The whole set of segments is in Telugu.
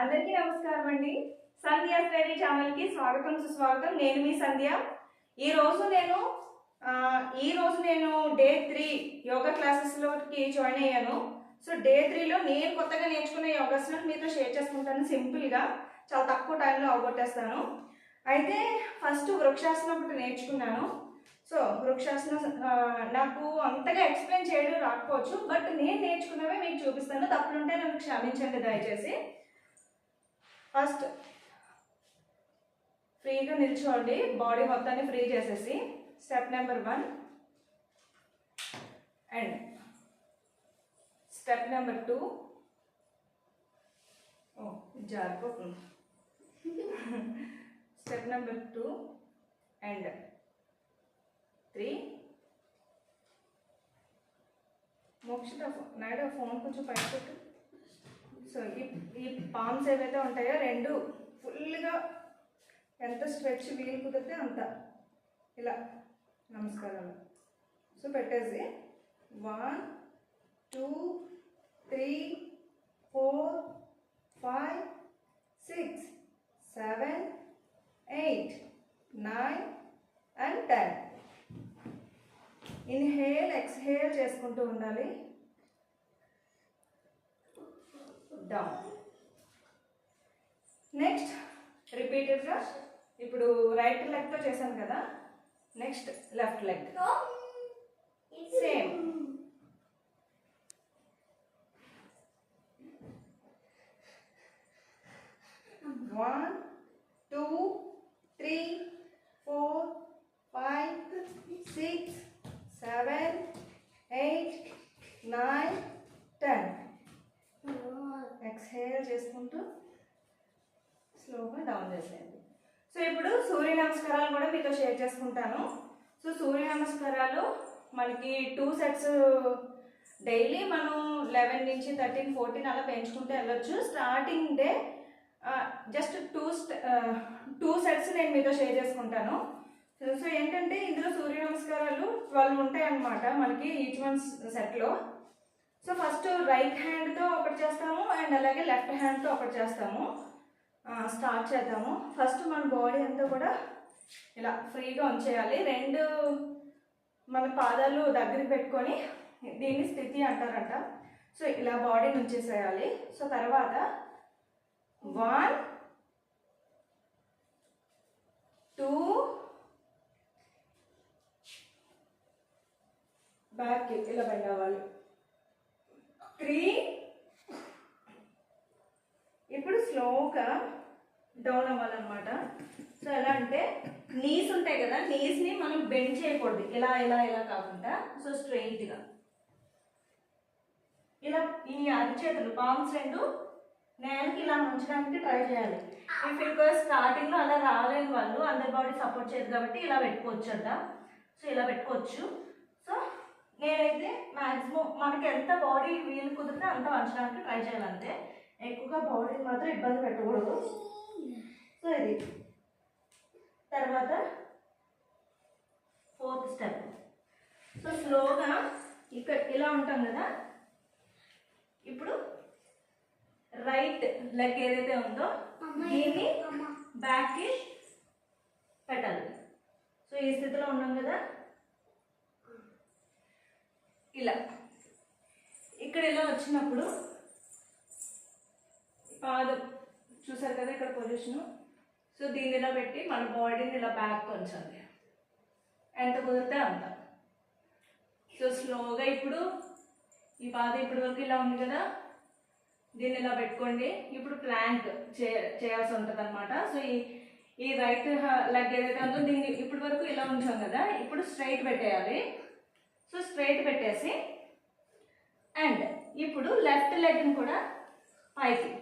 అందరికీ నమస్కారం అండి. సంధ్య స్టడీ ఛానల్కి స్వాగతం సుస్వాగతం. నేను మీ సంధ్య. ఈరోజు నేను ఈరోజు ఈ రోజు నేను డే త్రీ యోగా క్లాసెస్లోకి జాయిన్ అయ్యాను. సో డే త్రీలో నేను కొత్తగా నేర్చుకున్న యోగాసనాలు మీతో షేర్ చేసుకుంటాను సింపుల్గా. చాలా తక్కువ టైంలో అవగొట్టేస్తాను. అయితే ఫస్ట్ వృక్షాసనం ఒకటి నేర్చుకున్నాను. సో వృక్షాసనం నాకు అంతగా ఎక్స్ప్లెయిన్ చేయడం రాకపోవచ్చు. బట్ నేను నేర్చుకున్నవే మీకు చూపిస్తాను. తప్పులుంటే నన్ను క్షమించండి దయచేసి. ఫస్ట్ ఫ్రీగా నిల్చోండి. బాడీ మొత్తాన్ని ఫ్రీ చేసేసి step number one and step number two. ఓ ఇది జారిపోతుంది. Step number two and three. Mokshitha Naidu phone కొంచెం పైన పెట్టు. సో ఈ ఈ పామ్స్ ఏవైతే ఉంటాయో రెండు ఫుల్గా ఎంత స్ట్రెచ్ వీలు కుదిరితే అంత. ఇలా నమస్కారాలు. సో పెట్టేసి one two three four five six seven eight nine and ten inhale exhale చేసుకుంటూ ఉండాలి. డౌన్ నెక్స్ట్ రిపీటెడ్గా ఇప్పుడు రైట్ లెగ్తో చేశాను కదా. Next left leg same one two three four five six seven eight nine ten exhale చేసుకుంటూ స్లోగా డౌన్ చేసేయండి సో ఇప్పుడు సూర్య నమస్కారాలు కూడా మీతో షేర్ చేసుకుంటాను. సో సూర్య నమస్కారాలు మనకి టూ సెట్స్ డైలీ మనం లెవెన్ నుంచి థర్టీన్ ఫోర్టీన్ అలా పెంచుకుంటూ వెళ్ళొచ్చు. Starting day just two two sets నేను మీతో షేర్ చేసుకుంటాను. సో సో ఏంటంటే ఇందులో సూర్య నమస్కారాలు ట్వెల్వ్ ఉంటాయి అన్నమాట మనకి ఈచ్ వన్ సెట్లో సో ఫస్ట్ రైట్ హ్యాండ్తో ఒకటి చేస్తాము అండ్ అలాగే లెఫ్ట్ హ్యాండ్తో ఒకటి చేస్తాము. స్టార్ట్ చేద్దాము. ఫస్ట్ మన బాడీ అంతా కూడా ఇలా ఫ్రీగా ఉంచేయాలి. రెండు మన పాదాలు దగ్గరికి పెట్టుకొని దీన్ని స్థితి అంటారంట. సో ఇలా బాడీని ఉంచేసేయాలి. సో తర్వాత వన్ టూ బ్యాక్ ఇలా బెండ్ అవ్వాలి. త్రీ ఇప్పుడు స్లోగా డౌన్ అవ్వాలన్నమాట. సో ఎలా అంటే నీస్ ఉంటాయి కదా నీస్ని మనం బెండ్ చేయకూడదు. ఇలా ఇలా ఇలా కాకుండా సో స్ట్రెయిట్గా ఇలా ఈ అరిచేతులు పామ్స్ రెండు నేలకి ఇలా ఉంచడానికి ట్రై చేయాలి. ఇఫ్ బికాస్ స్టార్టింగ్లో అలా రాలేని వాళ్ళు అందరి బాడీ సపోర్ట్ చేయదు కాబట్టి ఇలా పెట్టుకోవచ్చు అంట. సో ఇలా పెట్టుకోవచ్చు. సో నేనైతే మ్యాక్సిమం మనకి ఎంత బాడీ వీలు కుదిరితే అంత వంచడానికి ట్రై చేయాలంతే. ఎక్కువగా బాడీని మాత్రం ఇబ్బంది పెట్టకూడదు. సో ఇది తర్వాత ఫోర్త్ స్టెప్ సో స్లోగా ఇక్కడ ఇలా ఉంటాం కదా. ఇప్పుడు రైట్ లెగ్ ఏదైతే ఉందో దీన్ని బ్యాక్కి పెట్టాలి. సో ఈ స్థితిలో ఉన్నాం కదా. ఇలా. ఇక్కడ ఇలా వచ్చినప్పుడు పాదం చూసారు కదా ఇక్కడ పొజిషను సో దీన్ని ఇలా పెట్టి మన బాడీని ఇలా బ్యాక్ కొంచండి ఎంత కుదిరితే అంత. సో స్లోగా ఇప్పుడు ఈ పాద ఇప్పటి వరకు ఇలా ఉంది కదా దీన్ని ఇలా పెట్టుకోండి. ఇప్పుడు ప్లాంక్ చే చేయాల్సి ఉంటుంది అనమాట సో ఈ ఈ రైట్ లెగ్ ఏదైతే ఉందో దీన్ని ఇప్పటి వరకు ఇలా ఉంచాం కదా ఇప్పుడు స్ట్రైట్ పెట్టేయాలి. సో స్ట్రైట్ పెట్టేసి అండ్ ఇప్పుడు లెఫ్ట్ లెగ్ని కూడా పైకి.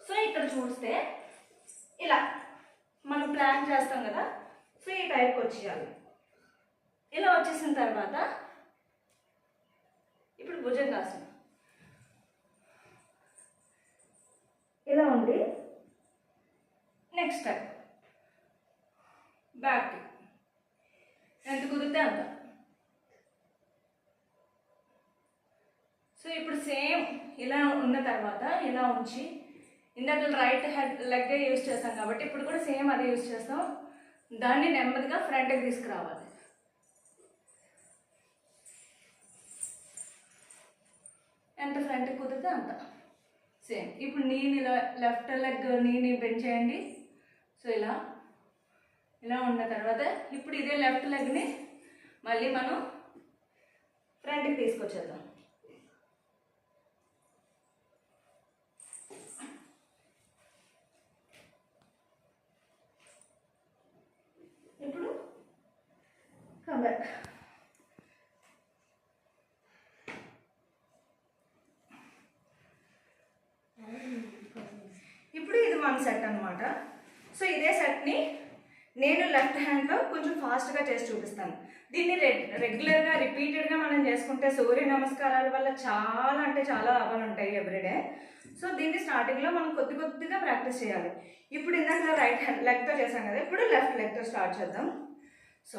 సో ఇక్కడ చూస్తే ఇలా. మనం ప్లాన్ చేస్తాం కదా. సో ఈ టైప్కి వచ్చేయాలి. ఇలా వచ్చేసిన తర్వాత ఇప్పుడు భుజంగాసనం ఇలా ఉంది నెక్స్ట్ టైం బ్యాక్ ఎంత కుదిరితే అంత. సో ఇప్పుడు సేమ్ ఇలా ఉన్న తర్వాత ఇలా ఉంచి ఇందాక రైట్ హెడ్ లెగ్ యూజ్ చేస్తాం కాబట్టి ఇప్పుడు కూడా సేమ్ అదే యూజ్ చేస్తాం. దాన్ని నెమ్మదిగా ఫ్రంట్కి తీసుకురావాలి. ఎంత ఫ్రంట్కి కుదిరితే అంత. సేమ్ ఇప్పుడు నేను ఇలా లెఫ్ట్ లెగ్ నీని బెండ్ చేయండి. సో ఇలా. ఇలా ఉన్న తర్వాత ఇప్పుడు ఇదే లెఫ్ట్ లెగ్ని మళ్ళీ మనం ఫ్రంట్కి తీసుకొచ్చేద్దాం. Come back. ఇప్పుడు ఇది మన సెట్ అన్నమాట. సో ఇదే సెట్ని నేను లెఫ్ట్ హ్యాండ్లో కొంచెం ఫాస్ట్గా చేసి చూపిస్తాను. దీన్ని రెగ్యులర్గా రిపీటెడ్గా మనం చేసుకుంటే సూర్య నమస్కారాల వల్ల చాలా అంటే చాలా లాభాలు ఉంటాయి ఎవ్రీడే సో దీన్ని స్టార్టింగ్లో మనం కొద్ది కొద్దిగా ప్రాక్టీస్ చేయాలి. ఇప్పుడు ఇందాక రైట్ హ్యాండ్ లెగ్తో చేసాం కదా ఇప్పుడు లెఫ్ట్ లెగ్తో స్టార్ట్ చేద్దాం. So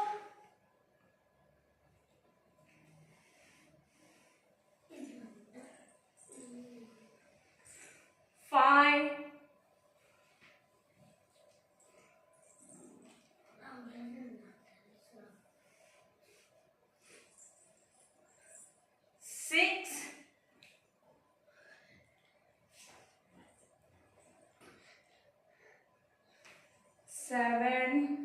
seven,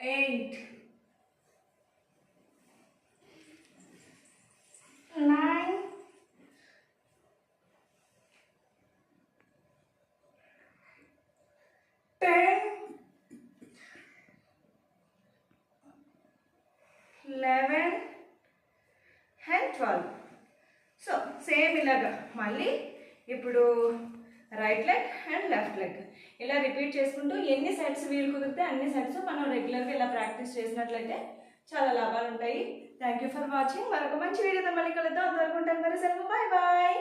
eight, nine, ten, eleven, and twelve. So same ilaga. Mali. Right leg and left leg ఇలా రిపీట్ చేసుకుంటూ ఎన్ని సెట్స్ వీలు కుదిరితే అన్ని సెట్స్ మనం రెగ్యులర్గా ఇలా ప్రాక్టీస్ చేసినట్లయితే చాలా లాభాలు ఉంటాయి థ్యాంక్ యూ ఫర్ వాచింగ్ మరొక మంచి వీడియోతో మళ్ళీ కలుద్దాం. అంతవరకు ఉంటాను మరి సెలవు. Bye bye